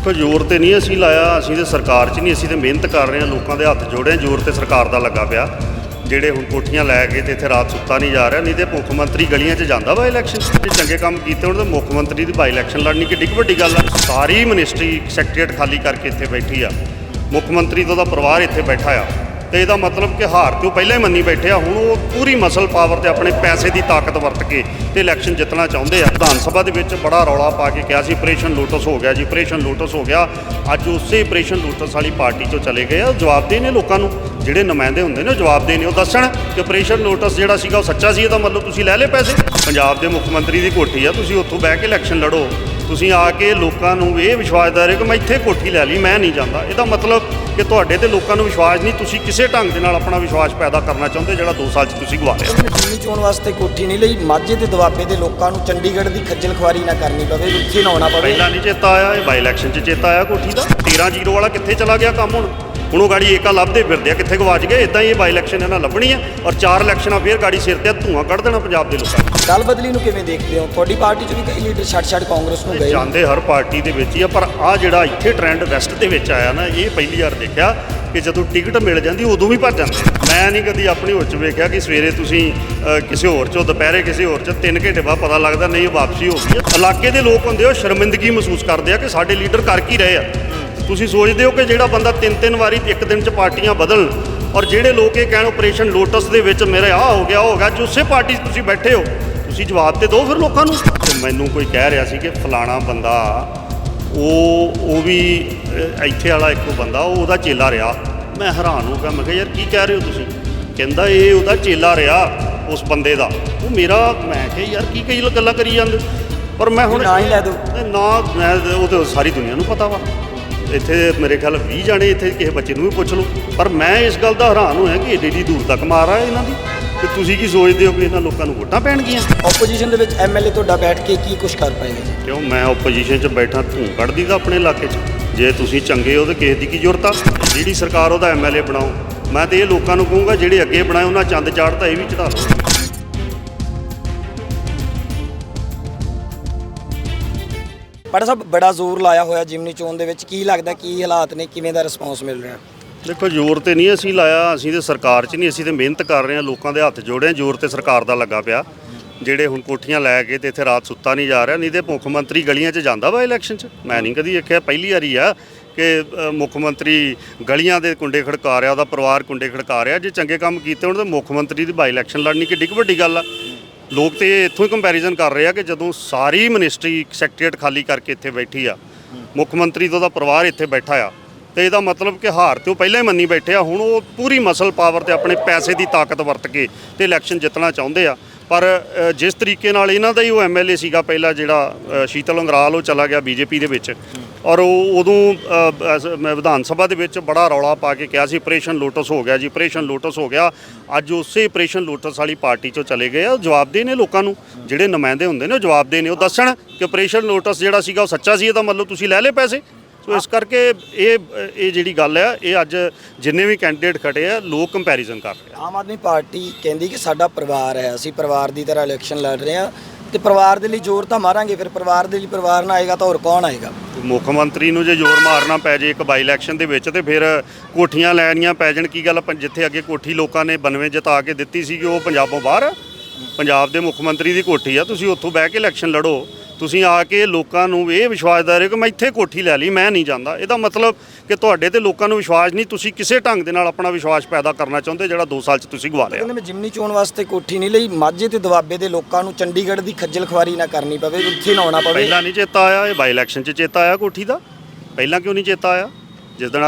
ਦੇਖੋ, ਜ਼ੋਰ ਤੇ ਨਹੀਂ ਅਸੀਂ ਲਾਇਆ, ਅਸੀਂ ਤੇ ਸਰਕਾਰ 'ਚ ਨਹੀਂ, ਅਸੀਂ ਤੇ ਮਿਹਨਤ ਕਰ ਰਹੇ ਹਾਂ, ਲੋਕਾਂ ਦੇ ਹੱਥ ਜੋੜੇ ਜ਼ੋਰ ਤੇ ਸਰਕਾਰ ਦਾ ਲੱਗਾ ਪਿਆ। ਜਿਹੜੇ ਹੁਣ ਕੋਠੀਆਂ ਲੈ ਕੇ ਤੇ ਇੱਥੇ ਰਾਤ ਸੁੱਤਾ ਨਹੀਂ ਜਾ ਰਿਹਾ, ਨਹੀਂ ਤੇ ਮੁੱਖ ਮੰਤਰੀ ਗਲੀਆਂ 'ਚ ਜਾਂਦਾ ਵਾ ਇਲੈਕਸ਼ਨ ਜੇ ਚੰਗੇ ਕੰਮ ਕੀਤੇ ਹੁਣ ਤਾਂ ਮੁੱਖ ਮੰਤਰੀ ਦੀ ਬਾਈ ਇਲੈਕਸ਼ਨ ਲੜਨੀ ਕਿੱਡੀ ਕੁ ਵੱਡੀ ਗੱਲ ਆ। ਸਾਰੀ ਮਿਨਿਸਟਰੀ ਸੈਕਟਰੀਏਟ ਖਾਲੀ ਕਰਕੇ ਇੱਥੇ ਬੈਠੀ ਆ। ਮੁੱਖ ਮੰਤਰੀ ਤੋਂ ਦਾ ਪਰਿਵਾਰ ਇੱਥੇ ਬੈਠਾ ਆ। ਤੇ ਇਹਦਾ ਮਤਲਬ ਕਿ ਹਾਰ ਤੋਂ ਪਹਿਲਾਂ ਹੀ ਮੰਨੀ ਬੈਠੇ ਆ, ਹੁਣ ਉਹ ਪੂਰੀ ਮਸਲ ਪਾਵਰ ਤੇ ਆਪਣੇ ਪੈਸੇ ਦੀ ਤਾਕਤ ਵਰਤ ਕੇ ਤੇ ਇਲੈਕਸ਼ਨ ਜਿੱਤਣਾ ਚਾਹੁੰਦੇ ਆ। ਵਿਧਾਨ ਸਭਾ ਦੇ ਵਿੱਚ ਬੜਾ ਰੌਲਾ ਪਾ ਕੇ ਕਿਹਾ ਸੀ ਆਪਰੇਸ਼ਨ ਲੋਟਸ ਹੋ ਗਿਆ ਜੀ ਆਪਰੇਸ਼ਨ ਲੋਟਸ ਹੋ ਗਿਆ। ਅੱਜ ਉਸੇ ਆਪਰੇਸ਼ਨ ਲੋਟਸ ਵਾਲੀ ਪਾਰਟੀ ਚੋਂ ਚਲੇ ਗਏ ਆ। ਜਵਾਬ ਦੇ ਨੇ ਲੋਕਾਂ ਨੂੰ, ਜਿਹੜੇ ਨੁਮਾਇੰਦੇ ਹੁੰਦੇ ਨੇ ਉਹ ਜਵਾਬ ਨੇ। ਉਹ ਦੱਸਣ ਕਿ ਆਪਰੇਸ਼ਨ ਲੋਟਸ ਜਿਹੜਾ ਸੀਗਾ ਉਹ ਸੱਚਾ ਸੀ, ਇਹਦਾ ਮਤਲਬ ਤੁਸੀਂ ਲੈ ਲਏ ਪੈਸੇ। ਪੰਜਾਬ ਦੇ ਮੁੱਖ ਮੰਤਰੀ ਦੀ ਕੋਠੀ ਆ, ਤੁਸੀਂ ਉੱਥੋਂ ਬਹਿ ਕੇ ਇਲੈਕਸ਼ਨ ਲੜੋ। ਤੁਸੀਂ ਆ ਕੇ ਲੋਕਾਂ ਨੂੰ ਇਹ ਵਿਸ਼ਵਾਸ ਦਿਵਾ ਰਹੇ ਕਿ ਮੈਂ ਇੱਥੇ ਕੋਠੀ ਲੈ ਲਈ ਮੈਂ ਨਹੀਂ ਜਾਂਦਾ। ਇਹਦਾ ਮਤਲਬ ਕਿ ਤੁਹਾਡੇ ਤੇ ਲੋਕਾਂ ਨੂੰ ਵਿਸ਼ਵਾਸ ਨਹੀਂ ਤੁਸੀਂ ਕਿਸੇ ਢੰਗ ਦੇ ਨਾਲ ਆਪਣਾ ਵਿਸ਼ਵਾਸ ਪੈਦਾ ਕਰਨਾ ਚਾਹੁੰਦੇ ਜਿਹੜਾ 2 ਸਾਲ 'ਚ ਤੁਸੀਂ ਗਵਾ ਲਿਆ ਜਿੰਨੀ ਚੋਣ ਵਾਸਤੇ ਕੋਠੀ ਨਹੀਂ ਲਈ ਮਾਝੇ ਤੇ ਦੁਆਬੇ ਦੇ ਲੋਕਾਂ ਨੂੰ ਚੰਡੀਗੜ੍ਹ ਦੀ ਖੱਜਲ ਖੁਆਰੀ ਨਾ ਕਰਨੀ ਪਵੇ ਉੱਥੇ ਨਾ ਆਉਣਾ ਪਵੇ। ਪਹਿਲਾਂ ਨਹੀਂ ਚੇਤਾ ਆਇਆ ਇਹ ਬਾਈ ਇਲੈਕਸ਼ਨ 'ਚ ਚੇਤਾ ਆਇਆ ਕੋਠੀ ਦਾ। 13 ਜ਼ੀਰੋ ਵਾਲਾ ਕਿੱਥੇ ਚਲਾ ਗਿਆ ਕੰਮ ਹੁਣ? ਹੁਣ ਉਹ ਗਾੜੀ ਏਕਾ ਲੱਭਦੇ ਫਿਰਦੇ ਆ ਕਿੱਥੇ ਗਵਾਚ ਗਏ ਇਦਾਂ ਹੀ ਬਾਈ ਇਲੈਕਸ਼ਨ ਇਹਨਾਂ ਲੱਭਣੀ ਆ ਔਰ ਚਾਰ ਇਲੈਕਸ਼ਨਾਂ ਫੇਰ ਗਾੜੀ ਸਿਰ ਤੇ ਧੂਆਂ ਕੱਢ ਦੇਣਾ ਪੰਜਾਬ ਦੇ ਲੋਕਾਂ ਨੇ। ਦਲ ਬਦਲੀ ਨੂੰ ਕਿਵੇਂ ਦੇਖਦੇ ਹੋ? ਤੁਹਾਡੀ ਪਾਰਟੀ ਚ ਵੀ ਕਈ ਲੀਡਰ ਛੱਡ ਛੱਡ ਕਾਂਗਰਸ ਨੂੰ ਗਏ। ਜਾਂਦੇ ਹਰ ਪਾਰਟੀ ਦੇ ਵਿੱਚ ਹੀ ਆ ਪਰ ਆ ਜਿਹੜਾ ਇੱਥੇ ਟ੍ਰੈਂਡ ਵੈਸਟ ਦੇ ਵਿੱਚ ਆਇਆ ਨਾ ਇਹ ਪਹਿਲੀ ਵਾਰ ਦੇਖਿਆ ਕਿ ਜਦੋਂ ਟਿਕਟ ਮਿਲ ਜਾਂਦੀ ਉਦੋਂ ਵੀ ਭੱਜ ਜਾਂਦੇ ਮੈਂ ਨਹੀਂ ਕਦੀ ਆਪਣੀ ਹੋਸ਼ 'ਚ ਵੇਖਿਆ ਕਿ ਸਵੇਰੇ ਤੁਸੀਂ ਕਿਸੇ ਹੋਰ 'ਚੋਂ ਦੁਪਹਿਰੇ ਕਿਸੇ ਹੋਰ 'ਚ 3 ਘੰਟੇ ਬਾਅਦ ਪਤਾ ਲੱਗਦਾ ਨਹੀਂ ਇਹ ਵਾਪਸੀ ਹੋ ਗਈ ਇਲਾਕੇ ਦੇ ਲੋਕ ਹੁੰਦੇ ਉਹ ਸ਼ਰਮਿੰਦਗੀ ਮਹਿਸੂਸ ਕਰਦੇ ਆ ਕਿ ਸਾਡੇ ਲੀਡਰ ਕਰ ਕੀ ਰਹੇ ਆ। ਤੁਸੀਂ ਸੋਚਦੇ ਹੋ ਕਿ ਜਿਹੜਾ ਬੰਦਾ ਤਿੰਨ ਤਿੰਨ ਵਾਰੀ ਇੱਕ ਦਿਨ 'ਚ ਪਾਰਟੀਆਂ ਬਦਲਣ ਔਰ ਜਿਹੜੇ ਲੋਕ ਇਹ ਕਹਿਣ ਆਪਰੇਸ਼ਨ ਲੋਟਸ ਦੇ ਵਿੱਚ ਮੇਰੇ ਆ ਹੋ ਗਿਆ ਉਹ ਹੋ ਗਿਆ ਜੋ ਉਸੇ ਪਾਰਟੀ 'ਚ ਤੁਸੀਂ ਬੈਠੇ ਹੋ ਤੁਸੀਂ ਜਵਾਬ ਤੇ ਦਿਓ ਫਿਰ ਲੋਕਾਂ ਨੂੰ। ਮੈਨੂੰ ਕੋਈ ਕਹਿ ਰਿਹਾ ਸੀ ਕਿ ਫਲਾਣਾ ਬੰਦਾ ਉਹ ਉਹ ਵੀ ਇੱਥੇ ਵਾਲਾ ਇੱਕੋ ਬੰਦਾ ਉਹ ਉਹਦਾ ਚੇਲਾ ਰਿਹਾ। ਮੈਂ ਹੈਰਾਨ ਹੋ ਗਿਆ ਮੈਂ ਕਿਹਾ ਯਾਰ ਕੀ ਕਹਿ ਰਹੇ ਹੋ ਤੁਸੀਂ? ਕਹਿੰਦਾ ਇਹ ਉਹਦਾ ਚੇਲਾ ਰਿਹਾ ਉਸ ਬੰਦੇ ਦਾ। ਉਹ ਮੇਰਾ ਮੈਂ ਕਿਹਾ ਯਾਰ ਕੀ ਕਈ ਗੱਲਾਂ ਕਰੀ ਜਾਂਦੇ? ਪਰ ਮੈਂ ਹੁਣ ਨਾਂ ਹੀ ਲੈ। ਨਹੀਂ, ਨਾ ਮੈਂ ਉਹ ਤਾਂ ਸਾਰੀ ਦੁਨੀਆ ਨੂੰ ਪਤਾ ਵਾ। ਇੱਥੇ ਮੇਰੇ ਖਿਆਲ 20 ਜਾਣੇ ਇੱਥੇ ਕਿਸੇ ਬੱਚੇ ਨੂੰ ਵੀ ਪੁੱਛ ਲਓ। ਪਰ ਮੈਂ ਇਸ ਗੱਲ ਦਾ ਹੈਰਾਨ ਹੋਇਆ ਕਿ ਏਡੀ ਏਡੀ ਦੂਰ ਤੱਕ ਮਾਰ ਆ ਇਹਨਾਂ ਦੀ। ਤੇ ਤੁਸੀਂ ਕੀ ਸੋਚਦੇ ਹੋ ਕਿ ਇਹਨਾਂ ਲੋਕਾਂ ਨੂੰ ਵੋਟਾਂ ਪੈਣਗੀਆਂ? ਆਪੋਜੀਸ਼ਨ ਦੇ ਵਿੱਚ ਐਮਐਲਏ ਤੁਹਾਡਾ ਬੈਠ ਕੇ ਕੀ ਕੁਝ ਕਰ ਪਾਏਗਾ ਕਿਉਂ? ਮੈਂ ਆਪੋਜੀਸ਼ਨ 'ਚ ਬੈਠਾ ਧੂੰ ਕੱਢਦੀ ਦਾ ਆਪਣੇ ਇਲਾਕੇ 'ਚ। ਜੇ ਤੁਸੀਂ ਚੰਗੇ ਹੋ ਤੇ ਕਿਸੇ ਦੀ ਕੀ ਜ਼ਰੂਰਤ ਆ? ਜਿਹੜੀ ਸਰਕਾਰ ਉਹਦਾ ਐਮਐਲਏ ਬਣਾਓ। ਮੈਂ ਤੇ ਇਹ ਲੋਕਾਂ ਨੂੰ ਕਹੂੰਗਾ ਜਿਹੜੇ ਅੱਗੇ ਬਣਾਏ ਉਹਨਾਂ ਚੰਦ ਚਾੜਤਾ ਇਹ ਵੀ ਚੜਾ ਲਓ ਬੜਾ ਸਾਹਿਬ, ਬੜਾ ਜ਼ੋਰ ਲਾਇਆ ਹੋਇਆ ਜਿਮਨੀ ਚੋਣ ਦੇ ਵਿੱਚ। ਕੀ ਲੱਗਦਾ, ਕੀ ਹਾਲਾਤ ਨੇ, ਕਿਵੇਂ ਦਾ ਰਿਸਪੌਂਸ ਮਿਲ ਰਿਹਾ? ਦੇਖੋ, ਜ਼ੋਰ ਤੇ ਨਹੀਂ ਅਸੀਂ ਲਾਇਆ, ਅਸੀਂ ਤੇ ਸਰਕਾਰ 'ਚ ਨਹੀਂ, ਅਸੀਂ ਤੇ ਮਿਹਨਤ ਕਰ ਰਹੇ ਹਾਂ, ਲੋਕਾਂ ਦੇ ਹੱਥ ਜੋੜੇ ਜ਼ੋਰ ਤੇ ਸਰਕਾਰ ਦਾ ਲੱਗਾ ਪਿਆ। ਜਿਹੜੇ ਹੁਣ ਕੋਠੀਆਂ ਲੈ ਕੇ ਤੇ ਇੱਥੇ ਰਾਤ ਸੁੱਤਾ ਨਹੀਂ ਜਾ ਰਿਹਾ, ਨਹੀਂ ਤੇ ਮੁੱਖ ਮੰਤਰੀ ਗਲੀਆਂ 'ਚ ਜਾਂਦਾ ਵਾ ਇਲੈਕਸ਼ਨ 'ਚ। ਮੈਂ ਨਹੀਂ ਕਦੀ ਦੇਖਿਆ ਪਹਿਲੀ ਵਾਰੀ ਆ ਕਿ ਮੁੱਖ ਮੰਤਰੀ ਗਲੀਆਂ ਦੇ ਕੁੰਡੇ ਖੜਕਾ ਰਿਹਾ ਉਹਦਾ ਪਰਿਵਾਰ ਕੁੰਡੇ ਖੜਕਾ ਰਿਹਾ ਜੇ ਚੰਗੇ ਕੰਮ ਕੀਤੇ ਹੋਣ, ਤਾਂ ਮੁੱਖ ਮੰਤਰੀ ਦੀ ਬਾਈ ਇਲੈਕਸ਼ਨ ਲੜਨੀ ਕਿੱਡੀ ਕੁ ਵੱਡੀ ਗੱਲ ਆ। ਲੋਕ ਤੇ ਇੱਥੋਂ ਹੀ ਕੰਪੈਰੀਜ਼ਨ ਕਰ ਰਹੇ ਆ ਕਿ ਜਦੋਂ ਸਾਰੀ ਮਿਨਿਸਟਰੀ ਸੈਕਟਰੀਏਟ ਖਾਲੀ ਕਰਕੇ ਇੱਥੇ ਬੈਠੀ ਆ, ਮੁੱਖ ਮੰਤਰੀ ਤੋਂ ਦਾ ਪਰਿਵਾਰ ਇੱਥੇ ਬੈਠਾ ਆ, ਤੇ ਇਹਦਾ ਮਤਲਬ ਕਿ ਹਾਰ ਤੋਂ ਪਹਿਲਾਂ ਹੀ ਮੰਨੀ ਬੈਠੇ ਆ, ਹੁਣ ਉਹ ਪੂਰੀ ਮਸਲ ਪਾਵਰ ਤੇ ਆਪਣੇ ਪੈਸੇ ਦੀ ਤਾਕਤ ਵਰਤ ਕੇ ਤੇ ਇਲੈਕਸ਼ਨ ਜਿੱਤਣਾ ਚਾਹੁੰਦੇ ਆ। ਪਰ ਜਿਸ ਤਰੀਕੇ ਨਾਲ ਇਹਨਾਂ ਦਾ ਹੀ ਉਹ ਐਮਐਲਏ ਸੀਗਾ, ਪਹਿਲਾਂ ਜਿਹੜਾ ਸ਼ੀਤਲ ਅੰਗਰਾਲ, ਉਹ ਚਲਾ ਗਿਆ ਬੀਜੇਪੀ ਦੇ ਵਿੱਚ। ਔਰ ਉਹ ਉਦੋਂ ਅ, ਐਸ- ਮੈਂ ਵਿਧਾਨ ਸਭਾ ਦੇ ਵਿੱਚ ਬੜਾ ਰੌਲਾ ਪਾ ਕੇ ਕਿਹਾ ਸੀ ਆਪਰੇਸ਼ਨ ਲੋਟਸ ਹੋ ਗਿਆ ਜੀ ਆਪਰੇਸ਼ਨ ਲੋਟਸ ਹੋ ਗਿਆ। ਅੱਜ ਉਸੇ ਆਪਰੇਸ਼ਨ ਲੋਟਸ ਵਾਲੀ ਪਾਰਟੀ ਚੋਂ ਚਲੇ ਗਏ ਆ ਉਹ ਜਵਾਬਦੇ ਨੇ ਲੋਕਾਂ ਨੂੰ। ਜਿਹੜੇ ਨੁਮਾਇੰਦੇ ਹੁੰਦੇ ਨੇ ਉਹ ਜਵਾਬਦੇ ਨੇ। ਉਹ ਦੱਸਣ ਕਿ ਆਪਰੇਸ਼ਨ ਲੋਟਸ ਜਿਹੜਾ ਸੀਗਾ ਉਹ ਸੱਚਾ ਸੀ ਇਹਦਾ ਮਤਲਬ ਤੁਸੀਂ ਲੈ ਲਏ ਪੈਸੇ। ਸੋ ਇਸ ਕਰਕੇ ਇਹ ਇਹ ਜਿਹੜੀ ਗੱਲ ਆ ਇਹ ਅੱਜ ਜਿੰਨੇ ਵੀ ਕੈਂਡੀਡੇਟ ਖੜੇ ਆ ਲੋਕ ਕੰਪੈਰੀਜ਼ਨ ਕਰ ਰਹੇ ਆ। ਆਮ ਆਦਮੀ ਪਾਰਟੀ ਕਹਿੰਦੀ ਕਿ ਸਾਡਾ ਪਰਿਵਾਰ ਹੈ ਅਸੀਂ ਪਰਿਵਾਰ ਦੀ ਤਰ੍ਹਾਂ ਇਲੈਕਸ਼ਨ ਲੜ ਰਹੇ ਹਾਂ। ਤੇ ਪਰਿਵਾਰ ਦੇ ਲਈ ਜ਼ੋਰ ਤਾਂ ਮਾਰਾਂਗੇ, ਫਿਰ ਪਰਿਵਾਰ ਦੇ ਲਈ ਪਰਿਵਾਰ ਨਾ ਆਏਗਾ ਤਾਂ ਹੋਰ ਕੌਣ ਆਏਗਾ? ਮੁੱਖ ਮੰਤਰੀ ਨੂੰ ਜੇ ਜ਼ੋਰ ਮਾਰਨਾ ਪੈ ਜੇ ਇੱਕ ਬਾਈ ਇਲੈਕਸ਼ਨ ਦੇ ਵਿੱਚ, ਤੇ ਫਿਰ ਕੋਠੀਆਂ ਲੈਣੀਆਂ ਪੈ ਜਾਣ, ਕੀ ਗੱਲ ਜਿੱਥੇ ਅੱਗੇ ਕੋਠੀ ਲੋਕਾਂ ਨੇ ਬਨਵੇਂ ਜਿਤਾ ਕੇ ਦਿੱਤੀ ਸੀ ਕਿ ਉਹ ਪੰਜਾਬੋਂ ਬਾਹਰ? ਪੰਜਾਬ ਦੇ ਮੁੱਖ ਮੰਤਰੀ ਦੀ ਕੋਠੀ ਆ, ਤੁਸੀਂ ਉੱਥੋਂ ਬਹਿ ਕੇ ਇਲੈਕਸ਼ਨ ਲੜੋ। ਤੁਸੀਂ ਆ ਕੇ ਲੋਕਾਂ ਨੂੰ ਇਹ ਵਿਸ਼ਵਾਸ ਦਿਵਾ ਰਹੇ ਕਿ ਮੈਂ ਇੱਥੇ ਕੋਠੀ ਲੈ ਲਈ ਮੈਂ ਨਹੀਂ ਜਾਂਦਾ। ਇਹਦਾ ਮਤਲਬ ਕਿ ਤੁਹਾਡੇ ਤੇ ਲੋਕਾਂ ਨੂੰ ਵਿਸ਼ਵਾਸ ਨਹੀਂ ਤੁਸੀਂ ਕਿਸੇ ਢੰਗ ਦੇ ਨਾਲ ਆਪਣਾ ਵਿਸ਼ਵਾਸ ਪੈਦਾ ਕਰਨਾ ਚਾਹੁੰਦੇ ਜਿਹੜਾ 2 ਸਾਲ 'ਚ ਤੁਸੀਂ ਗਵਾ ਲਿਆ। ਕਹਿੰਦੇ ਮੈਂ ਜਿਮਨੀ ਚੋਣ ਵਾਸਤੇ ਕੋਠੀ ਨਹੀਂ ਲਈ ਮਾਝੇ ਤੇ ਦੁਆਬੇ ਦੇ ਲੋਕਾਂ ਨੂੰ ਚੰਡੀਗੜ੍ਹ ਦੀ ਖੱਜਲ ਖੁਆਰੀ ਨਾ ਕਰਨੀ ਪਵੇ ਉੱਥੇ ਨਾ ਆਉਣਾ ਪਵੇ। ਪਹਿਲਾਂ ਨਹੀਂ ਚੇਤਾ ਆਇਆ ਇਹ ਬਾਈ ਇਲੈਕਸ਼ਨ 'ਚ ਚੇਤਾ ਆਇਆ ਕੋਠੀ ਦਾ? ਪਹਿਲਾਂ ਕਿਉਂ ਨਹੀਂ ਚੇਤਾ ਆਇਆ? ਜਿਸ ਦਿਨ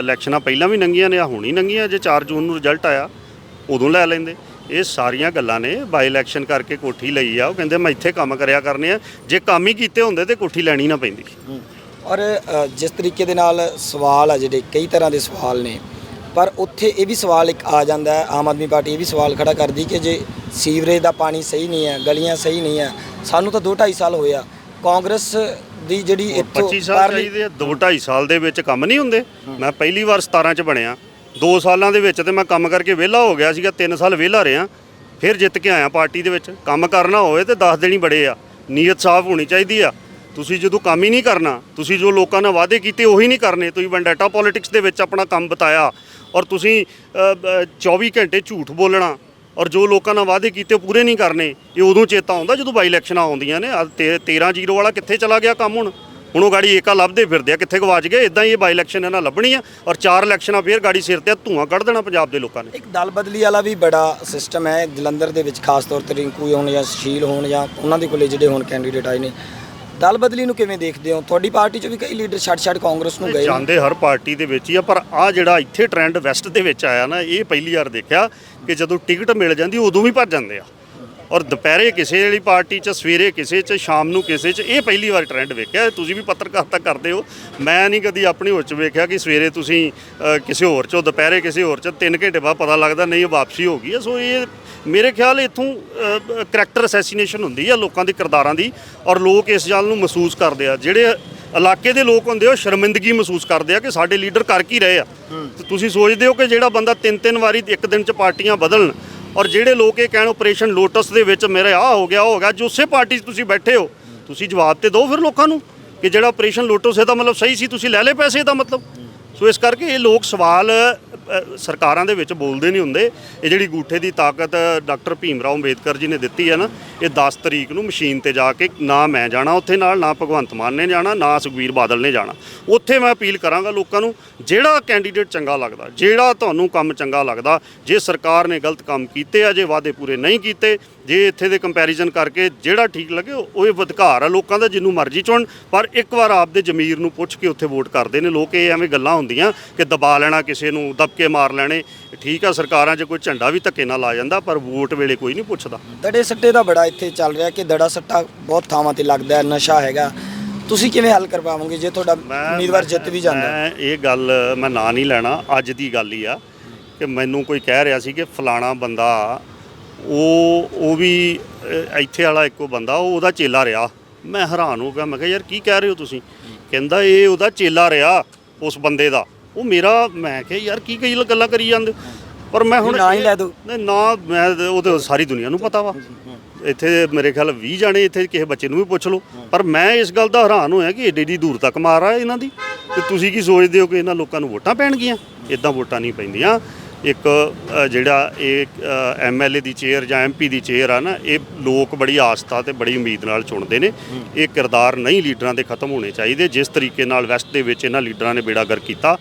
ਇਲੈਕਸ਼ਨਾਂ ਪਹਿਲਾਂ ਵੀ ਨੰਗੀਆਂ ਨੇ ਆ ਹੁਣ ਹੀ ਨੰਗੀਆਂ ਜੇ 4 ਜੂਨ ਨੂੰ ਰਿਜ਼ਲਟ ਆਇਆ ਉਦੋਂ ਲੈ ਲੈਂਦੇ। ਇਹ ਸਾਰੀਆਂ ਗੱਲਾਂ ਨੇ ਬਾਈ ਇਲੈਕਸ਼ਨ ਕਰਕੇ ਕੋਠੀ ਲਈ ਆ। ਉਹ ਕਹਿੰਦੇ ਮੈਂ ਇੱਥੇ ਕੰਮ ਕਰਿਆ ਕਰਨੇ ਆ। ਜੇ ਕੰਮ ਹੀ ਕੀਤੇ ਹੁੰਦੇ ਤੇ ਕੋਠੀ ਲੈਣੀ ਨਾ ਪੈਂਦੀ। ਔਰ ਅ, ਜਿਸ ਤਰੀਕੇ ਦੇ ਨਾਲ ਸਵਾਲ ਆ ਜਿਹੜੇ ਕਈ ਤਰ੍ਹਾਂ ਦੇ ਸਵਾਲ ਨੇ ਪਰ ਉੱਥੇ ਇਹ ਵੀ ਸਵਾਲ ਇੱਕ ਆ ਜਾਂਦਾ ਹੈ ਆਮ ਆਦਮੀ ਪਾਰਟੀ ਇਹ ਵੀ ਸਵਾਲ ਖੜਾ ਕਰਦੀ ਕਿ ਜੇ ਸੀਵਰੇਜ ਦਾ ਪਾਣੀ ਸਹੀ ਨਹੀਂ ਹੈ ਗਲੀਆਂ ਸਹੀ ਨਹੀਂ ਹੈ ਸਾਨੂੰ ਤਾਂ 2 2.5 ਸਾਲ ਹੋਇਆ ਕਾਂਗਰਸ ਦੀ ਜਿਹੜੀ ਇੱਥੋਂ 25 ਸਾਲ ਚਾਹੀਦੇ ਆ 2 2.5 ਸਾਲ ਦੇ ਵਿੱਚ ਕੰਮ ਨਹੀਂ ਹੁੰਦੇ। ਮੈਂ ਪਹਿਲੀ ਵਾਰ 17 ਚ ਬਣਿਆ। 2 ਸਾਲਾਂ ਦੇ ਵਿੱਚ ਤੇ ਮੈਂ ਕੰਮ ਕਰਕੇ ਵਿਹਲਾ ਹੋ ਗਿਆ ਸੀਗਾ 3 ਸਾਲ ਵਿਹਲਾ ਰਿਹਾ। ਫਿਰ ਜਿੱਤ ਕੇ ਆਇਆ ਪਾਰਟੀ ਦੇ ਵਿੱਚ। ਕੰਮ ਕਰਨਾ ਹੋਵੇ ਤੇ 10 ਦਿਨ ਹੀ ਬੜੇ ਆ। ਨੀਅਤ ਸਾਫ਼ ਹੋਣੀ ਚਾਹੀਦੀ ਆ। ਤੁਸੀਂ ਜਦੋਂ ਕੰਮ ਹੀ ਨਹੀਂ ਕਰਨਾ ਤੁਸੀਂ ਜੋ ਲੋਕਾਂ ਨਾਲ ਵਾਅਦੇ ਕੀਤੇ ਉਹੀ ਨਹੀਂ ਕਰਨੇ। ਤੁਸੀਂ ਵੈਂਡੇਟਾ ਪੋਲਿਟਿਕਸ ਦੇ ਵਿੱਚ ਆਪਣਾ ਕੰਮ ਬਤਾਇਆ ਔਰ ਤੁਸੀਂ ਅ, 24 ਘੰਟੇ ਝੂਠ ਬੋਲਣਾ ਔਰ ਜੋ ਲੋਕਾਂ ਨਾਲ ਵਾਅਦੇ ਕੀਤੇ ਉਹ ਪੂਰੇ ਨਹੀਂ ਕਰਨੇ ਇਹ ਉਦੋਂ ਚੇਤਾ ਆਉਂਦਾ ਜਦੋਂ ਬਾਈ ਇਲੈਕਸ਼ਨਾਂ ਆਉਂਦੀਆਂ ਨੇ। ਅੱਜ 13 ਜ਼ੀਰੋ ਵਾਲਾ ਕਿੱਥੇ ਚਲਾ ਗਿਆ ਕੰਮ ਹੁਣ? ਹੁਣ ਉਹ ਗਾੜੀ ਏਕਾ ਲੱਭਦੇ ਫਿਰਦੇ ਆ ਕਿੱਥੇ ਗਵਾਚ ਗਏ? ਇਦਾਂ ਹੀ ਇਹ ਬਾਈ ਇਲੈਕਸ਼ਨ ਇਹਨਾਂ ਲੱਭਣੀ ਆ ਔਰ ਚਾਰ ਇਲੈਕਸ਼ਨਾਂ ਫੇਰ ਗਾੜੀ ਸਿਰ ਤੇ ਧੂਆਂ ਕੱਢ ਦੇਣਾ ਪੰਜਾਬ ਦੇ ਲੋਕਾਂ ਨੇ। ਇੱਕ ਦਲ ਬਦਲੀ ਵਾਲਾ ਵੀ ਬੜਾ ਸਿਸਟਮ ਹੈ ਜਲੰਧਰ ਦੇ ਵਿੱਚ ਖਾਸ ਤੌਰ ਤੇ ਰਿੰਕੂ ਹੋਣ ਜਾਂ ਸ਼ੀਲ ਹੋਣ ਜਾਂ ਉਹਨਾਂ ਦੇ ਕੋਲੇ ਜਿਹੜੇ ਹੁਣ ਕੈਂਡੀਡੇਟ ਆਏ ਨੇ। ਦਲ ਬਦਲੀ ਨੂੰ ਕਿਵੇਂ ਦੇਖਦੇ ਹੋ? ਤੁਹਾਡੀ ਪਾਰਟੀ 'ਚ ਵੀ ਕਈ ਲੀਡਰ ਛੱਡ ਛੱਡ ਕਾਂਗਰਸ ਨੂੰ ਗਏ ਨੇ। ਜਾਂਦੇ ਹਰ ਪਾਰਟੀ ਦੇ ਵਿੱਚ ਹੀ ਆ ਪਰ ਆ ਜਿਹੜਾ ਇੱਥੇ ਟ੍ਰੈਂਡ ਵੈਸਟ ਦੇ ਵਿੱਚ ਆਇਆ ਨਾ ਇਹ ਪਹਿਲੀ ਵਾਰ ਦੇਖਿਆ ਕਿ ਜਦੋਂ ਟਿਕਟ ਮਿਲ ਜਾਂਦੀ ਉਦੋਂ ਵੀ ਭੱਜ ਜਾਂਦੇ ਆ। ਔਰ ਦੁਪਹਿਰੇ ਕਿਸੇ ਵਾਲੀ ਪਾਰਟੀ 'ਚ ਸਵੇਰੇ ਕਿਸੇ 'ਚ ਸ਼ਾਮ ਨੂੰ ਕਿਸੇ 'ਚ ਇਹ ਪਹਿਲੀ ਵਾਰ ਟ੍ਰੈਂਡ ਵੇਖਿਆ। ਤੁਸੀਂ ਵੀ ਪੱਤਰਕਾਰਤਾ ਕਰਦੇ ਹੋ। ਮੈਂ ਨਹੀਂ ਕਦੀ ਆਪਣੀ ਹੋਚ ਵੇਖਿਆ ਕਿ ਸਵੇਰੇ ਤੁਸੀਂ ਕਿਸੇ ਹੋਰ 'ਚੋਂ ਦੁਪਹਿਰੇ ਕਿਸੇ ਹੋਰ 'ਚ 3 ਘੰਟੇ ਬਾਅਦ ਪਤਾ ਲੱਗਦਾ ਨਹੀਂ ਇਹ ਵਾਪਸੀ ਹੋ ਗਈ ਹੈ। ਸੋ ਇਹ ਮੇਰੇ ਖਿਆਲ ਇਥੋਂ ਕਰੈਕਟਰ ਅਸੈਸੀਨੇਸ਼ਨ ਹੁੰਦੀ ਆ ਲੋਕਾਂ ਦੇ ਕਿਰਦਾਰਾਂ ਦੀ ਔਰ ਲੋਕ ਇਸ ਗੱਲ ਨੂੰ ਮਹਿਸੂਸ ਕਰਦੇ ਆ। ਜਿਹੜੇ ਇਲਾਕੇ ਦੇ ਲੋਕ ਹੁੰਦੇ ਉਹ ਸ਼ਰਮਿੰਦਗੀ ਮਹਿਸੂਸ ਕਰਦੇ ਆ ਕਿ ਸਾਡੇ ਲੀਡਰ ਕਰ ਕੀ ਰਹੇ ਆ। ਤੁਸੀਂ ਸੋਚਦੇ ਹੋ ਕਿ ਜਿਹੜਾ ਬੰਦਾ ਤਿੰਨ ਤਿੰਨ ਵਾਰੀ ਇੱਕ ਦਿਨ 'ਚ ਪਾਰਟੀਆਂ ਬਦਲਣ ਔਰ ਜਿਹੜੇ ਲੋਕ ਇਹ ਕਹਿਣ ਆਪਰੇਸ਼ਨ ਲੋਟਸ ਦੇ ਵਿੱਚ ਮੇਰੇ ਆ ਹੋ ਗਿਆ, ਉਹ ਹੋ ਗਿਆ ਜੋ ਉਸੇ ਪਾਰਟੀ 'ਚ ਤੁਸੀਂ ਬੈਠੇ ਹੋ, ਤੁਸੀਂ ਜਵਾਬ ਤੇ ਦਿਓ ਫਿਰ ਲੋਕਾਂ ਨੂੰ ਕਿ ਜਿਹੜਾ ਆਪਰੇਸ਼ਨ ਲੋਟਸ ਇਹਦਾ ਮਤਲਬ ਸਹੀ ਸੀ, ਤੁਸੀਂ ਲੈ ਲਏ ਪੈਸੇ ਦਾ ਮਤਲਬ। ਸੋ ਇਸ ਕਰਕੇ ਇਹ ਲੋਕ ਸਵਾਲ ਸਰਕਾਰਾਂ ਦੇ ਵਿੱਚ ਬੋਲਦੇ ਨਹੀਂ ਹੁੰਦੇ। ਇਹ ਜਿਹੜੀ ਗੂਠੇ ਦੀ ਤਾਕਤ ਡਾਕਟਰ ਭੀਮ ਰਾਓ ਅੰਬੇਦਕਰ ਜੀ ਨੇ ਦਿੱਤੀ ਹੈ ਨਾ, ਇਹ 10 ਤਰੀਕ ਨੂੰ ਮਸ਼ੀਨ ਤੇ ਜਾ ਕੇ ਨਾ ਮੈਂ ਜਾਣਾ, ਉੱਥੇ ਨਾਲ ਨਾ ਭਗਵੰਤ ਮਾਨ ਨੇ ਜਾਣਾ, ਨਾ ਸੁਖਬੀਰ ਬਾਦਲ ਨੇ ਜਾਣਾ। ਉੱਥੇ ਮੈਂ ਅਪੀਲ ਕਰਾਂਗਾ ਲੋਕਾਂ ਨੂੰ, ਜਿਹੜਾ ਕੈਂਡੀਡੇਟ ਚੰਗਾ ਲੱਗਦਾ, ਜਿਹੜਾ ਤੁਹਾਨੂੰ ਕੰਮ ਚੰਗਾ ਲੱਗਦਾ, ਜੇ ਸਰਕਾਰ ਨੇ ਗਲਤ ਕੰਮ ਕੀਤੇ ਆ, ਜੇ ਵਾਅਦੇ ਪੂਰੇ ਨਹੀਂ ਕੀਤੇ, ਜੇ ਇੱਥੇ ਦੇ ਕੰਪੈਰੀਜ਼ਨ ਕਰਕੇ ਜਿਹੜਾ ਠੀਕ ਲੱਗੇ, ਉਹ ਇਹ ਅਧਿਕਾਰ ਆ ਲੋਕਾਂ ਦਾ, ਜਿੰਨੂੰ ਮਰਜ਼ੀ ਚੁਣ, ਪਰ ਇੱਕ ਵਾਰ ਆਪਦੇ ਜ਼ਮੀਰ ਨੂੰ ਪੁੱਛ ਕੇ ਉੱਥੇ ਵੋਟ ਕਰਦੇ ਨੇ, ਲੋਕ ਇਹ ਐਵੇਂ ਗੱਲਾਂ ਹੁੰਦੀਆਂ ਕਿ ਦਬਾ ਲੈਣਾ ਕਿਸੇ ਨੂੰ ਦਬਕੇ ਮਾਰ ਲੈਣੇ ਠੀਕ ਆ ਸਰਕਾਰਾਂ 'ਚ ਕੋਈ ਝੰਡਾ ਵੀ ਧੱਕੇ ਨਾਲ ਲਾ ਜਾਂਦਾ ਪਰ ਵੋਟ ਵੇਲੇ ਕੋਈ ਨਹੀਂ ਪੁੱਛਦਾ। ਦੜੇ ਸੱਟੇ ਦਾ ਬੜਾ ਇੱਥੇ ਚੱਲ ਰਿਹਾ ਕਿ ਦੜਾ ਸੱਟਾ ਬਹੁਤ ਥਾਵਾਂ ਤੇ ਲੱਗਦਾ ਹੈ ਨਸ਼ਾ ਹੈਗਾ। ਤੁਸੀਂ ਕਿਵੇਂ ਹੱਲ ਕਰ ਪਾਵੋਗੇ ਜੇ ਤੁਹਾਡਾ ਉਮੀਦਵਾਰ ਜਿੱਤ ਵੀ ਜਾਂਦਾ ਹੈ? ਮੈਂ ਇਹ ਗੱਲ ਮੈਂ ਨਾਂ ਨਹੀਂ ਲੈਣਾ ਅੱਜ ਦੀ ਗੱਲ ਹੀ ਆ ਕਿ ਮੈਨੂੰ ਕੋਈ ਕਹਿ ਰਿਹਾ ਸੀ ਕਿ ਫਲਾਣਾ ਬੰਦਾ ਉਹ ਉਹ ਵੀ ਅ, ਇੱਥੇ ਵਾਲਾ ਇੱਕੋ ਬੰਦਾ ਉਹ ਉਹਦਾ ਚੇਲਾ ਰਿਹਾ। ਮੈਂ ਹੈਰਾਨ ਹੋ ਗਿਆ ਮੈਂ ਕਿਹਾ ਯਾਰ ਕੀ ਕਹਿ ਰਹੇ ਹੋ ਤੁਸੀਂ? ਕਹਿੰਦਾ ਇਹ ਉਹਦਾ ਚੇਲਾ ਰਿਹਾ ਉਸ ਬੰਦੇ ਦਾ। ਉਹ ਮੇਰਾ ਮੈਂ ਕਿਹਾ ਯਾਰ ਕੀ ਕਈ ਗੱਲਾਂ ਕਰੀ ਜਾਂਦੇ? ਪਰ ਮੈਂ ਹੁਣ ਨਾਂ ਹੀ ਲੈ। ਨਹੀਂ ਨਾ ਮੈਂ ਉਹ ਤੇ ਸਾਰੀ ਦੁਨੀਆ ਨੂੰ ਪਤਾ ਵਾ। ਇੱਥੇ ਮੇਰੇ ਖਿਆਲ 20 ਜਾਣੇ ਇੱਥੇ ਕਿਸੇ ਬੱਚੇ ਨੂੰ ਵੀ ਪੁੱਛ ਲਓ। ਪਰ ਮੈਂ ਇਸ ਗੱਲ ਦਾ ਹੈਰਾਨ ਹੋਇਆ ਕਿ ਏਡੀ ਏਡੀ ਦੂਰ ਤੱਕ ਮਾਰ ਆ ਇਹਨਾਂ ਦੀ। ਤੇ ਤੁਸੀਂ ਕੀ ਸੋਚਦੇ ਹੋ ਕਿ ਇਹਨਾਂ ਲੋਕਾਂ ਨੂੰ ਵੋਟਾਂ ਪੈਣਗੀਆਂ? ਇਦਾਂ ਵੋਟਾਂ ਨਹੀਂ ਪੈਂਦੀਆਂ। ਇੱਕ ਜਿਹੜਾ ਇਹ ਐਮਐਲਏ ਦੀ ਚੇਅਰ ਜਾਂ ਐਮਪੀ ਦੀ ਚੇਅਰ ਆ ਨਾ ਇਹ ਲੋਕ ਬੜੀ ਆਸਥਾ ਤੇ ਬੜੀ ਉਮੀਦ ਨਾਲ ਚੁਣਦੇ ਨੇ। ਇਹ ਕਿਰਦਾਰ ਨਹੀਂ ਲੀਡਰਾਂ ਦੇ ਖਤਮ ਹੋਣੇ ਚਾਹੀਦੇ। ਜਿਸ ਤਰੀਕੇ ਨਾਲ ਵੈਸਟ ਦੇ ਵਿੱਚ ਇਹਨਾਂ ਲੀਡਰਾਂ ਨੇ ਬੇੜਾਗਰ ਕੀਤਾ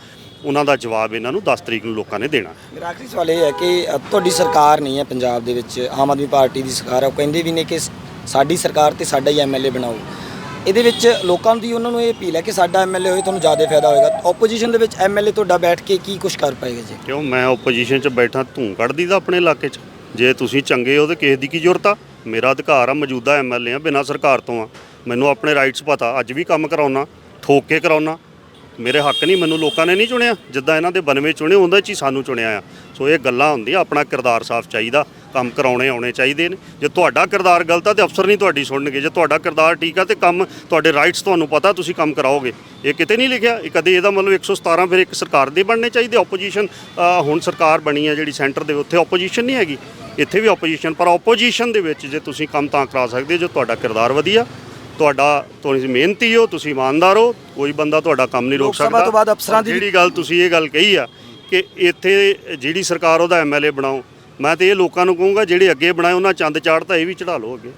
ਉਹਨਾਂ ਦਾ ਜਵਾਬ ਇਹਨਾਂ ਨੂੰ 10 ਤਰੀਕ ਨੂੰ ਲੋਕਾਂ ਨੇ ਦੇਣਾ। ਮੇਰਾ ਆਖਰੀ ਸਵਾਲ ਇਹ ਹੈ ਕਿ ਤੁਹਾਡੀ ਸਰਕਾਰ ਨਹੀਂ ਹੈ ਪੰਜਾਬ ਦੇ ਵਿੱਚ ਆਮ ਆਦਮੀ ਪਾਰਟੀ ਦੀ ਸਰਕਾਰ ਹੈ। ਉਹ ਕਹਿੰਦੇ ਵੀ ਨੇ ਕਿ ਸਾਡੀ ਸਰਕਾਰ ਤੇ ਸਾਡਾ ਹੀ ਐਮਐਲਏ ਬਣਾਓ। ਇਹਦੇ ਵਿੱਚ ਲੋਕਾਂ ਦੀ ਉਹਨਾਂ ਨੂੰ ਇਹ ਅਪੀਲ ਹੈ ਕਿ ਸਾਡਾ ਐਮਐਲਏ ਹੋਏ ਤੁਹਾਨੂੰ ਜ਼ਿਆਦਾ ਫਾਇਦਾ ਹੋਏਗਾ। ਆਪੋਜੀਸ਼ਨ ਦੇ ਵਿੱਚ ਐਮਐਲਏ ਤੁਹਾਡਾ ਬੈਠ ਕੇ ਕੀ ਕੁਝ ਕਰ ਪਾਏਗਾ ਜੀ? ਕਿਉਂ? ਮੈਂ ਆਪੋਜੀਸ਼ਨ 'ਚ ਬੈਠਾ, ਧੂੰ ਕੱਢਦੀ ਦਾ ਆਪਣੇ ਇਲਾਕੇ 'ਚ। ਜੇ ਤੁਸੀਂ ਚੰਗੇ ਹੋ ਤੇ ਕਿਸੇ ਦੀ ਕੀ ਜ਼ਰੂਰਤ ਆ? ਮੇਰਾ ਅਧਿਕਾਰ ਆ, ਮੌਜੂਦਾ ਐਮਐਲਏ ਆ, ਬਿਨਾਂ ਸਰਕਾਰ ਤੋਂ ਆ। ਮੈਨੂੰ ਆਪਣੇ ਰਾਈਟਸ ਪਤਾ, ਅੱਜ ਵੀ ਕੰਮ ਕਰਾਉਣਾ, ਠੋਕ ਕੇ ਕਰਾਉਣਾ। ਮੇਰੇ ਹੱਕ ਨਹੀਂ, ਮੈਨੂੰ ਲੋਕਾਂ ਨੇ ਨਹੀਂ ਚੁਣਿਆ। ਜਿੱਦਾਂ ਇਹਨਾਂ ਦੇ 92 ਚੁਣੇ, ਉਹਦੇ 'ਚ ਹੀ ਸਾਨੂੰ ਚੁਣਿਆ ਆ। ਸੋ ਇਹ ਗੱਲਾਂ ਹੁੰਦੀਆਂ, ਆਪਣਾ ਕਿਰਦਾਰ ਸਾਫ਼ ਚਾਹੀਦਾ। ਕੰਮ ਕਰਾਉਣੇ ਆਉਣੇ ਚਾਹੀਦੇ ਨੇ। ਜੇ ਤੁਹਾਡਾ ਕਿਰਦਾਰ ਗਲਤ ਆ ਤੇ ਅਫਸਰ ਨਹੀਂ ਤੁਹਾਡੀ ਸੁਣਨਗੇ। ਜੇ ਤੁਹਾਡਾ ਕਿਰਦਾਰ ਠੀਕ ਆ ਤੇ ਕੰਮ ਤੁਹਾਡੇ ਰਾਈਟਸ ਤੁਹਾਨੂੰ ਪਤਾ ਤੁਸੀਂ ਕੰਮ ਕਰਾਓਗੇ। ਇਹ ਕਿਤੇ ਨਹੀਂ ਲਿਖਿਆ। ਇਹ ਕਦੇ ਇਹਦਾ ਮਤਲਬ 117 ਫਿਰ ਇੱਕ ਸਰਕਾਰ ਦੇ ਬਣਨੇ ਚਾਹੀਦੇ। ਆਪੋਜੀਸ਼ਨ ਹੁਣ ਸਰਕਾਰ ਬਣੀ ਹੈ ਜਿਹੜੀ ਸੈਂਟਰ ਦੇ ਉੱਥੇ ਆਪੋਜੀਸ਼ਨ ਨਹੀਂ ਹੈਗੀ। ਇੱਥੇ ਵੀ ਆਪੋਜੀਸ਼ਨ ਪਰ ਆਪੋਜੀਸ਼ਨ ਦੇ ਵਿੱਚ ਜੇ ਤੁਸੀਂ ਕੰਮ ਤਾਂ ਕਰਾ ਸਕਦੇ ਹੋ ਜੇ ਤੁਹਾਡਾ ਕਿਰਦਾਰ ਵਧੀਆ। ਤੁਹਾਡਾ ਤੁਸੀਂ ਮਿਹਨਤੀ ਹੋ ਤੁਸੀਂ ਇਮਾਨਦਾਰ ਹੋ ਕੋਈ ਬੰਦਾ ਤੁਹਾਡਾ ਕੰਮ ਨਹੀਂ ਰੋਕ ਸਕਦਾ। ਤੋਂ ਬਾਅਦ ਅਫਸਰਾਂ ਦੀ ਜਿਹੜੀ ਗੱਲ ਤੁਸੀਂ ਇਹ ਗੱਲ ਕਹੀ ਆ ਕਿ ਇੱਥੇ ਜਿਹੜੀ ਸਰਕਾਰ ਉਹਦਾ ਐਮਐਲਏ ਬਣਾਓ। ਮੈਂ ਤੇ ਇਹ ਲੋਕਾਂ ਨੂੰ ਕਹੂੰਗਾ ਜਿਹੜੇ ਅੱਗੇ ਬਣਾਏ ਉਹਨਾਂ ਚੰਦ ਚਾੜਤਾ ਇਹ ਵੀ ਚੜਾ ਲਓ ਅੱਗੇ।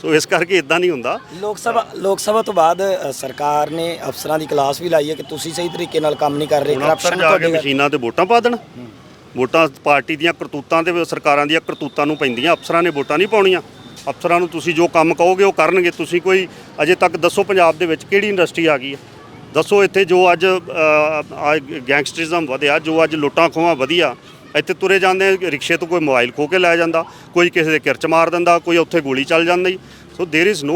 ਸੋ ਇਸ ਕਰਕੇ ਇਦਾਂ ਨਹੀਂ ਹੁੰਦਾ। ਲੋਕ ਸਭਾ ਲੋਕ ਸਭਾ ਤੋਂ ਬਾਅਦ ਅ, ਸਰਕਾਰ ਨੇ ਅਫਸਰਾਂ ਦੀ ਕਲਾਸ ਵੀ ਲਾਈ ਹੈ ਕਿ ਤੁਸੀਂ ਸਹੀ ਤਰੀਕੇ ਨਾਲ ਕੰਮ ਨਹੀਂ ਕਰ ਰਹੇ ਹੁਣ ਅਫਸਰ ਕਰਪਸ਼ਨ ਜਾ ਕੇ ਤੁਹਾਡੇ ਮਸ਼ੀਨਾਂ ਤੇ ਵੋਟਾਂ ਪਾ ਦੇਣ। ਵੋਟਾਂ ਪਾਰਟੀ ਦੀਆਂ ਕਰਤੂਤਾਂ ਤੇ ਸਰਕਾਰਾਂ ਦੀਆਂ ਕਰਤੂਤਾਂ ਨੂੰ ਪੈਂਦੀਆਂ। ਅਫਸਰਾਂ ਨੇ ਵੋਟਾਂ ਨਹੀਂ ਪਾਉਣੀਆਂ। ਅਫਸਰਾਂ ਨੂੰ ਤੁਸੀਂ ਜੋ ਕੰਮ ਕਹੋਗੇ ਉਹ ਕਰਨਗੇ। ਤੁਸੀਂ ਕੋਈ ਅਜੇ ਤੱਕ ਦੱਸੋ ਪੰਜਾਬ ਦੇ ਵਿੱਚ ਕਿਹੜੀ ਇੰਡਸਟਰੀ ਆ ਗਈ ਹੈ। ਦੱਸੋ ਇੱਥੇ ਜੋ ਅੱਜ ਗੈਂਗਸਟਰਿਜ਼ਮ ਵਧਿਆ ਜੋ ਅੱਜ ਲੁੱਟਾਂ ਖੋਹਾਂ ਵਧੀਆ। ਇੱਥੇ ਤੁਰੇ ਜਾਂਦੇ ਆ, ਰਿਕਸ਼ੇ ਤੋਂ ਕੋਈ ਮੋਬਾਈਲ ਖੋ ਕੇ ਲੈ ਜਾਂਦਾ ਕੋਈ ਕਿਸੇ ਦੇ ਕਿਰਚ ਮਾਰ ਦਿੰਦਾ ਕੋਈ ਉੱਥੇ ਗੋਲੀ ਚੱਲ ਜਾਂਦੀ so there is no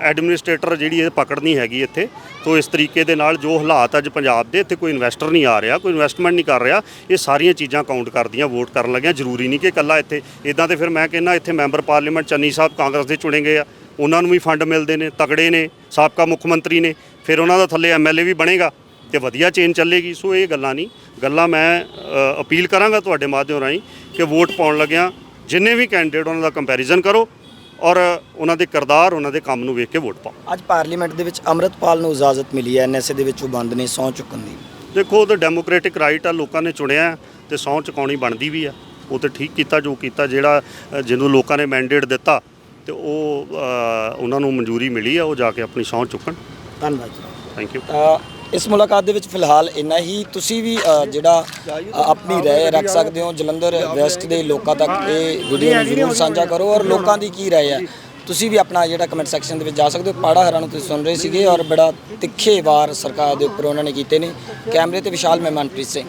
administrator ਜਿਹੜੀ ਇਹ ਪਕੜ ਨਹੀਂ ਹੈਗੀ ਇੱਥੇ ਸੋ ਇਸ ਤਰੀਕੇ ਦੇ ਨਾਲ ਜੋ ਹਾਲਾਤ ਅੱਜ ਪੰਜਾਬ ਦੇ ਇੱਥੇ ਕੋਈ ਇਨਵੈਸਟਰ ਨਹੀਂ ਆ ਰਿਹਾ ਕੋਈ ਇਨਵੈਸਟਮੈਂਟ ਨਹੀਂ ਕਰ ਰਿਹਾ ਇਹ ਸਾਰੀਆਂ ਚੀਜ਼ਾਂ ਕਾਊਂਟ ਕਰਦੀਆਂ ਵੋਟ ਕਰਨ ਲੱਗਿਆ ਜ਼ਰੂਰੀ ਨਹੀਂ ਕਿ ਇਕੱਲਾ ਇੱਥੇ ਇਦਾਂ ਤੇ ਫਿਰ ਮੈਂ ਕਹਿੰਦਾ ਇੱਥੇ ਮੈਂਬਰ ਪਾਰਲੀਮੈਂਟ ਚੰਨੀ ਸਾਹਿਬ ਕਾਂਗਰਸ ਦੇ ਚੁਣੇ ਗਏ ਆ ਉਹਨਾਂ ਨੂੰ ਵੀ ਫੰਡ ਮਿਲਦੇ ਨੇ ਤਗੜੇ ਨੇ ਸਾਬਕਾ ਮੁੱਖ ਮੰਤਰੀ ਨੇ ਫਿਰ ਉਹਨਾਂ ਦਾ ਥੱਲੇ ਐਮਐਲਏ ਵੀ ਬਣੇਗਾ ਤੇ ਵਧੀਆ ਚੇਨ ਚੱਲੇਗੀ। ਸੋ ਇਹ ਗੱਲਾਂ ਨਹੀਂ। ਗੱਲਾਂ ਮੈਂ ਅਪੀਲ ਕਰਾਂਗਾ ਤੁਹਾਡੇ ਮਾਧਿਅਮ ਰਾਹੀਂ ਕਿ ਵੋਟ ਪਾਉਣ ਲੱਗਿਆਂ ਜਿੰਨੇ ਵੀ ਕੈਂਡੀਡੇਟ ਉਹਨਾਂ ਦਾ ਕੰਪੈਰੀਜ਼ਨ ਕਰੋ ਔਰ ਉਹਨਾਂ ਦੇ ਕਿਰਦਾਰ ਉਹਨਾਂ ਦੇ ਕੰਮ ਨੂੰ ਵੇਖ ਕੇ ਵੋਟ ਪਾਓ। ਅੱਜ ਪਾਰਲੀਮੈਂਟ ਦੇ ਵਿੱਚ ਅੰਮ੍ਰਿਤਪਾਲ ਨੂੰ ਇਜਾਜ਼ਤ ਮਿਲੀ ਹੈ। ਐਨਐਸਏ ਦੇ ਵਿੱਚ ਉਹ ਬੰਦ ਨੇ ਸਹੁੰ ਚੁੱਕਣ ਦੀ। ਦੇਖੋ ਉਹ ਤਾਂ ਡੈਮੋਕ੍ਰੈਟਿਕ ਰਾਈਟ ਆ ਲੋਕਾਂ ਨੇ ਚੁਣਿਆ ਤੇ ਸਹੁੰ ਚੁਕਾਉਣੀ ਬਣਦੀ ਵੀ ਆ। ਉਹ ਤੇ ਠੀਕ ਕੀਤਾ ਜੋ ਕੀਤਾ ਜਿਹੜਾ ਜਿਹਨੂੰ ਲੋਕਾਂ ਨੇ ਮੈਂਡੇਟ ਦਿੱਤਾ ਤੇ ਉਹ ਉਹਨਾਂ ਨੂੰ ਮਨਜ਼ੂਰੀ ਮਿਲੀ ਆ ਉਹ ਜਾ ਕੇ ਆਪਣੀ ਸਹੁੰ ਚੁੱਕਣ। ਧੰਨਵਾਦ ਜੀ। ਥੈਂਕ ਯੂ ਇਸ ਮੁਲਾਕਾਤ ਦੇ ਵਿੱਚ ਫਿਲਹਾਲ ਇੰਨਾ ਹੀ। ਤੁਸੀਂ ਵੀ ਜਿਹੜਾ ਆਪਣੀ ਰਾਏ ਰੱਖ ਸਕਦੇ ਹੋ, ਜਲੰਧਰ ਵੈਸਟ ਦੇ ਲੋਕਾਂ ਤੱਕ ਇਹ ਵੀਡੀਓ ਜ਼ਰੂਰ ਸਾਂਝਾ ਕਰੋ ਔਰ ਲੋਕਾਂ ਦੀ ਕੀ ਰਾਏ ਹੈ? ਤੁਸੀਂ ਵੀ ਆਪਣਾ ਜਿਹੜਾ ਕਮੈਂਟ ਸੈਕਸ਼ਨ ਦੇ ਵਿੱਚ ਜਾ ਸਕਦੇ ਹੋ। ਪਾੜਾ ਹਰਾਂ ਨੂੰ ਤੁਸੀਂ ਸੁਣ ਰਹੇ ਸੀਗੇ ਔਰ ਬੜਾ ਤਿੱਖੇ ਵਾਰ ਸਰਕਾਰ ਦੇ ਉੱਪਰ ਉਹਨਾਂ ਨੇ ਕੀਤੇ ਨੇ। ਕੈਮਰੇ ਤੇ ਵਿਸ਼ਾਲ ਮੈਂ ਮਨਪ੍ਰੀਤ ਸਿੰਘ।